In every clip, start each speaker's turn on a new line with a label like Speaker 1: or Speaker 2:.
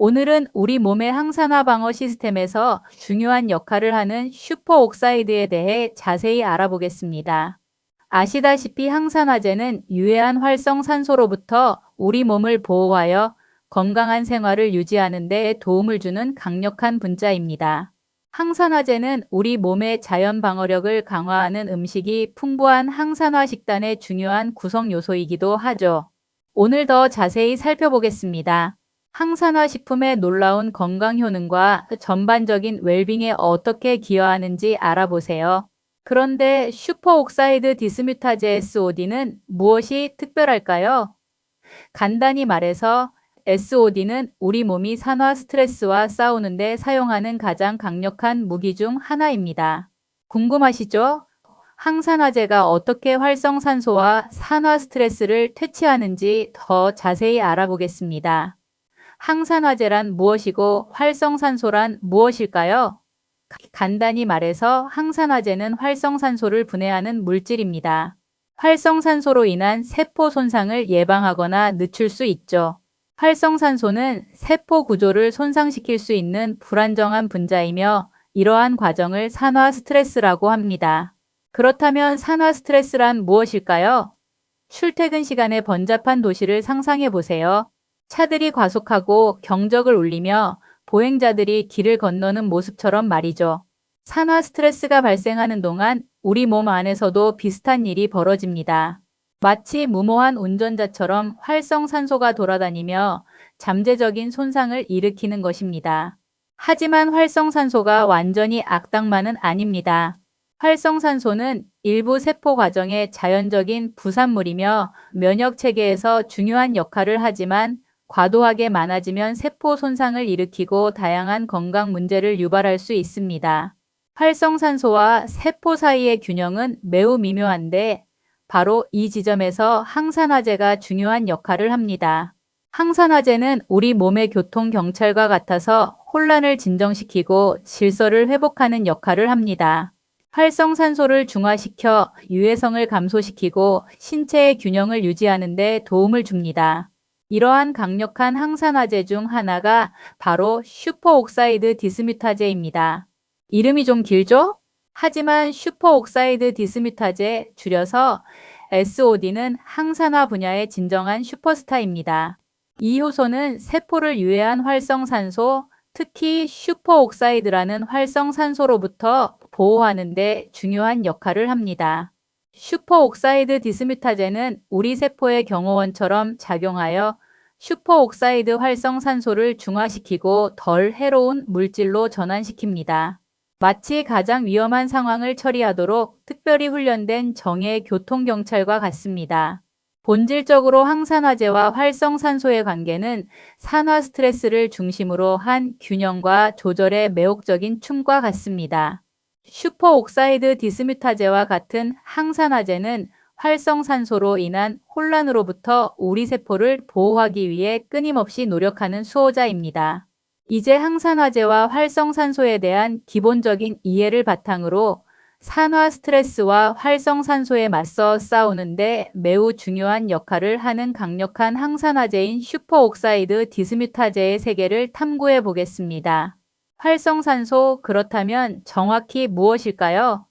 Speaker 1: 오늘은 우리 몸의 항산화 방어 시스템에서 중요한 역할을 하는 슈퍼옥사이드에 대해 자세히 알아보겠습니다. 아시다시피 항산화제는 유해한 활성산소로부터 우리 몸을 보호하여 건강한 생활을 유지하는 데 도움을 주는 강력한 분자입니다. 항산화제는 우리 몸의 자연 방어력을 강화하는 음식이 풍부한 항산화 식단의 중요한 구성 요소이기도 하죠. 오늘 더 자세히 살펴보겠습니다. 항산화 식품의 놀라운 건강 효능과 전반적인 웰빙에 어떻게 기여하는지 알아보세요. 그런데 슈퍼옥사이드 디스뮤타제 SOD는 무엇이 특별할까요? 간단히 말해서 SOD는 우리 몸이 산화 스트레스와 싸우는데 사용하는 가장 강력한 무기 중 하나입니다. 궁금하시죠? 항산화제가 어떻게 활성산소와 산화 스트레스를 퇴치하는지 더 자세히 알아보겠습니다. 항산화제란 무엇이고 활성산소란 무엇일까요? 간단히 말해서 항산화제는 활성산소를 분해하는 물질입니다. 활성산소로 인한 세포 손상을 예방하거나 늦출 수 있죠. 활성산소는 세포 구조를 손상시킬 수 있는 불안정한 분자이며 이러한 과정을 산화 스트레스라고 합니다. 그렇다면 산화 스트레스란 무엇일까요? 출퇴근 시간에 번잡한 도시를 상상해 보세요. 차들이 과속하고 경적을 울리며 보행자들이 길을 건너는 모습처럼 말이죠. 산화 스트레스가 발생하는 동안 우리 몸 안에서도 비슷한 일이 벌어집니다. 마치 무모한 운전자처럼 활성산소가 돌아다니며 잠재적인 손상을 일으키는 것입니다. 하지만 활성산소가 완전히 악당만은 아닙니다. 활성산소는 일부 세포 과정의 자연적인 부산물이며 면역 체계에서 중요한 역할을 하지만 과도하게 많아지면 세포 손상을 일으키고 다양한 건강 문제를 유발할 수 있습니다. 활성산소와 세포 사이의 균형은 매우 미묘한데 바로 이 지점에서 항산화제가 중요한 역할을 합니다. 항산화제는 우리 몸의 교통경찰과 같아서 혼란을 진정시키고 질서를 회복하는 역할을 합니다. 활성산소를 중화시켜 유해성을 감소시키고 신체의 균형을 유지하는 데 도움을 줍니다. 이러한 강력한 항산화제 중 하나가 바로 슈퍼옥사이드 디스뮤타제입니다. 이름이 좀 길죠? 하지만 슈퍼옥사이드 디스뮤타제 줄여서 SOD는 항산화 분야의 진정한 슈퍼스타입니다. 이 효소는 세포를 유해한 활성산소, 특히 슈퍼옥사이드라는 활성산소로부터 보호하는 데 중요한 역할을 합니다. 슈퍼옥사이드 디스뮤타제는 우리 세포의 경호원처럼 작용하여 슈퍼옥사이드 활성산소를 중화시키고 덜 해로운 물질로 전환시킵니다. 마치 가장 위험한 상황을 처리하도록 특별히 훈련된 정예 교통경찰과 같습니다. 본질적으로 항산화제와 활성산소의 관계는 산화 스트레스를 중심으로 한 균형과 조절의 매혹적인 춤과 같습니다. 슈퍼옥사이드 디스뮤타제와 같은 항산화제는 활성산소로 인한 혼란으로부터 우리 세포를 보호하기 위해 끊임없이 노력하는 수호자입니다. 이제 항산화제와 활성산소에 대한 기본적인 이해를 바탕으로 산화 스트레스와 활성산소에 맞서 싸우는데 매우 중요한 역할을 하는 강력한 항산화제인 슈퍼옥사이드 디스뮤타제의 세계를 탐구해 보겠습니다. 활성산소 그렇다면 정확히 무엇일까요?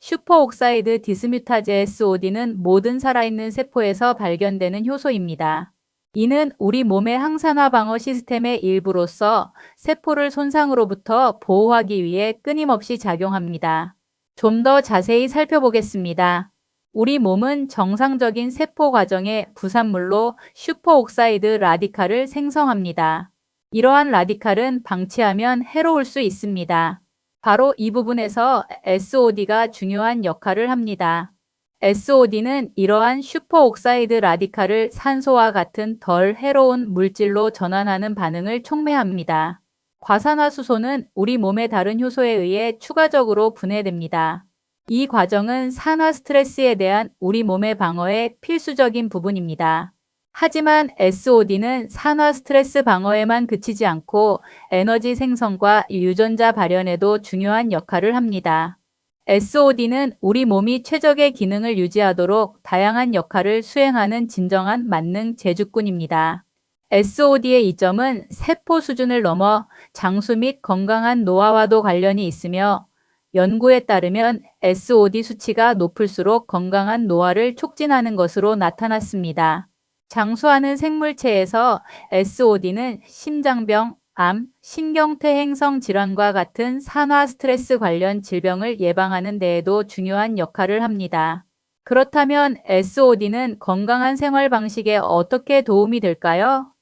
Speaker 1: 슈퍼옥사이드 디스뮤타제 SOD는 모든 살아있는 세포에서 발견되는 효소입니다. 이는 우리 몸의 항산화 방어 시스템의 일부로서 세포를 손상으로부터 보호하기 위해 끊임없이 작용합니다. 좀 더 자세히 살펴보겠습니다. 우리 몸은 정상적인 세포 과정의 부산물로 슈퍼옥사이드 라디칼을 생성합니다. 이러한 라디칼은 방치하면 해로울 수 있습니다. 바로 이 부분에서 SOD가 중요한 역할을 합니다. SOD는 이러한 슈퍼옥사이드 라디칼을 산소와 같은 덜 해로운 물질로 전환하는 반응을 촉매합니다. 과산화수소는 우리 몸의 다른 효소에 의해 추가적으로 분해됩니다. 이 과정은 산화 스트레스에 대한 우리 몸의 방어의 필수적인 부분입니다. 하지만 SOD는 산화 스트레스 방어에만 그치지 않고 에너지 생성과 유전자 발현에도 중요한 역할을 합니다. SOD는 우리 몸이 최적의 기능을 유지하도록 다양한 역할을 수행하는 진정한 만능 제주꾼입니다. SOD의 이점은 세포 수준을 넘어 장수 및 건강한 노화와도 관련이 있으며 연구에 따르면 SOD 수치가 높을수록 건강한 노화를 촉진하는 것으로 나타났습니다. 장수하는 생물체에서 SOD는 심장병, 암, 신경퇴 행성 질환과 같은 산화 스트레스 관련 질병을 예방하는 데에도 중요한 역할을 합니다. 그렇다면 SOD는 건강한 생활 방식에 어떻게 도움이 될까요?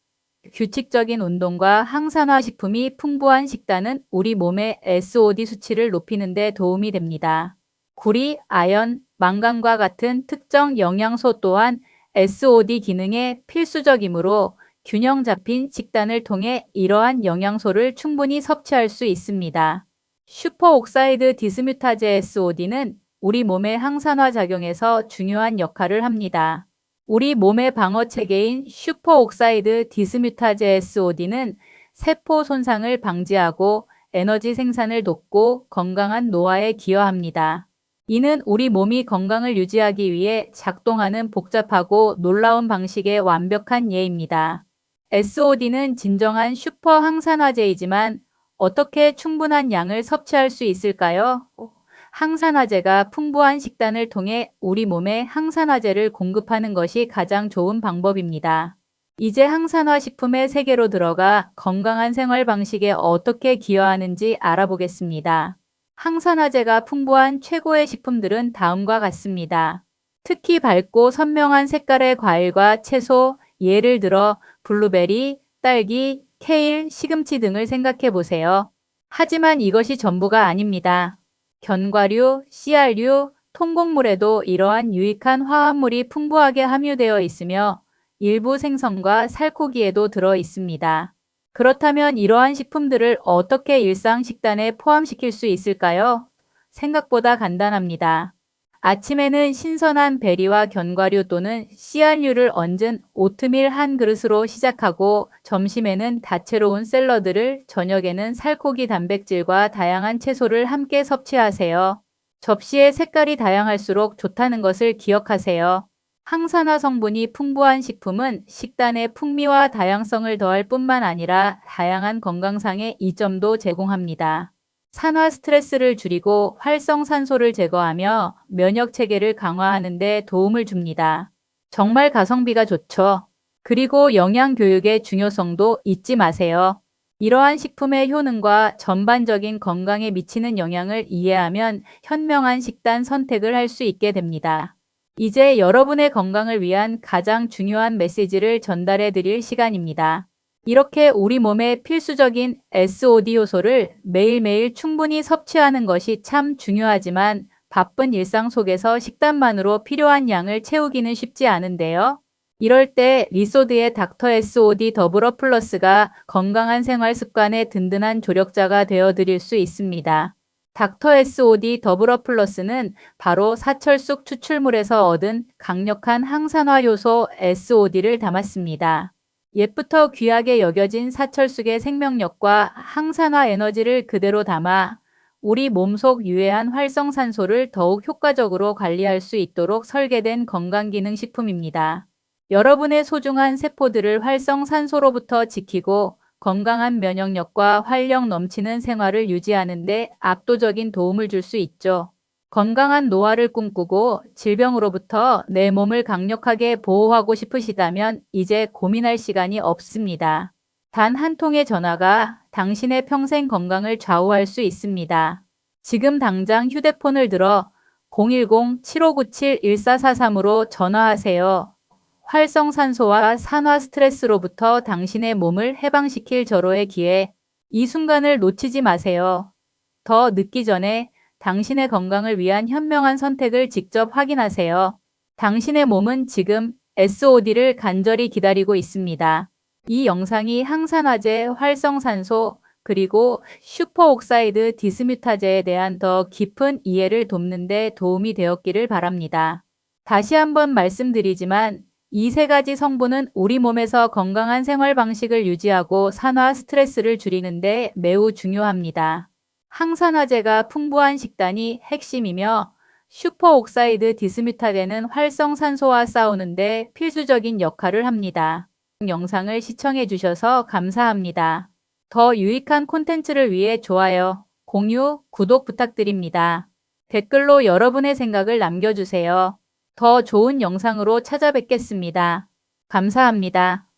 Speaker 1: 규칙적인 운동과 항산화 식품이 풍부한 식단은 우리 몸의 SOD 수치를 높이는 데 도움이 됩니다. 구리, 아연, 망간과 같은 특정 영양소 또한 SOD 기능에 필수적이므로 균형 잡힌 식단을 통해 이러한 영양소를 충분히 섭취할 수 있습니다. 슈퍼옥사이드 디스뮤타제 SOD는 우리 몸의 항산화 작용에서 중요한 역할을 합니다. 우리 몸의 방어 체계인 슈퍼옥사이드 디스뮤타제 SOD는 세포 손상을 방지하고 에너지 생산을 돕고 건강한 노화에 기여합니다. 이는 우리 몸이 건강을 유지하기 위해 작동하는 복잡하고 놀라운 방식의 완벽한 예입니다. SOD는 진정한 슈퍼 항산화제이지만 어떻게 충분한 양을 섭취할 수 있을까요? 항산화제가 풍부한 식단을 통해 우리 몸에 항산화제를 공급하는 것이 가장 좋은 방법입니다. 이제 항산화 식품의 세계로 들어가 건강한 생활 방식에 어떻게 기여하는지 알아보겠습니다. 항산화제가 풍부한 최고의 식품들은 다음과 같습니다. 특히 밝고 선명한 색깔의 과일과 채소, 예를 들어 블루베리, 딸기, 케일, 시금치 등을 생각해 보세요. 하지만 이것이 전부가 아닙니다. 견과류, 씨알류, 통곡물에도 이러한 유익한 화합물이 풍부하게 함유되어 있으며 일부 생선과 살코기에도 들어 있습니다. 그렇다면 이러한 식품들을 어떻게 일상 식단에 포함시킬 수 있을까요? 생각보다 간단합니다. 아침에는 신선한 베리와 견과류 또는 씨알류를 얹은 오트밀 한 그릇으로 시작하고 점심에는 다채로운 샐러드를 저녁에는 살코기 단백질과 다양한 채소를 함께 섭취하세요. 접시의 색깔이 다양할수록 좋다는 것을 기억하세요. 항산화 성분이 풍부한 식품은 식단의 풍미와 다양성을 더할 뿐만 아니라 다양한 건강상의 이점도 제공합니다. 산화 스트레스를 줄이고 활성산소를 제거하며 면역 체계를 강화하는 데 도움을 줍니다. 정말 가성비가 좋죠. 그리고 영양 교육의 중요성도 잊지 마세요. 이러한 식품의 효능과 전반적인 건강에 미치는 영향을 이해하면 현명한 식단 선택을 할 수 있게 됩니다. 이제 여러분의 건강을 위한 가장 중요한 메시지를 전달해 드릴 시간입니다. 이렇게 우리 몸에 필수적인 SOD 요소를 매일매일 충분히 섭취하는 것이 참 중요하지만 바쁜 일상 속에서 식단만으로 필요한 양을 채우기는 쉽지 않은데요. 이럴 때 리소드의 닥터 SOD 더블어 플러스가 건강한 생활 습관의 든든한 조력자가 되어 드릴 수 있습니다. 닥터 SOD 더블어 플러스는 바로 사철쑥 추출물에서 얻은 강력한 항산화 요소 SOD를 담았습니다. 옛부터 귀하게 여겨진 사철쑥의 생명력과 항산화 에너지를 그대로 담아 우리 몸 속 유해한 활성산소를 더욱 효과적으로 관리할 수 있도록 설계된 건강기능식품입니다. 여러분의 소중한 세포들을 활성산소로부터 지키고 건강한 면역력과 활력 넘치는 생활을 유지하는 데 압도적인 도움을 줄 수 있죠. 건강한 노화를 꿈꾸고 질병으로부터 내 몸을 강력하게 보호하고 싶으시다면 이제 고민할 시간이 없습니다. 단 한 통의 전화가 당신의 평생 건강을 좌우할 수 있습니다. 지금 당장 휴대폰을 들어 010-7597-1443으로 전화하세요. 활성산소와 산화 스트레스로부터 당신의 몸을 해방시킬 절호의 기회, 이 순간을 놓치지 마세요. 더 늦기 전에 당신의 건강을 위한 현명한 선택을 직접 확인하세요. 당신의 몸은 지금 SOD를 간절히 기다리고 있습니다. 이 영상이 항산화제, 활성산소, 그리고 슈퍼옥사이드 디스뮤타제에 대한 더 깊은 이해를 돕는 데 도움이 되었기를 바랍니다. 다시 한번 말씀드리지만 이 세 가지 성분은 우리 몸에서 건강한 생활 방식을 유지하고 산화 스트레스를 줄이는 데 매우 중요합니다. 항산화제가 풍부한 식단이 핵심이며 슈퍼옥사이드 디스뮤타제는 활성산소와 싸우는데 필수적인 역할을 합니다. 영상을 시청해 주셔서 감사합니다. 더 유익한 콘텐츠를 위해 좋아요, 공유, 구독 부탁드립니다. 댓글로 여러분의 생각을 남겨주세요. 더 좋은 영상으로 찾아뵙겠습니다. 감사합니다.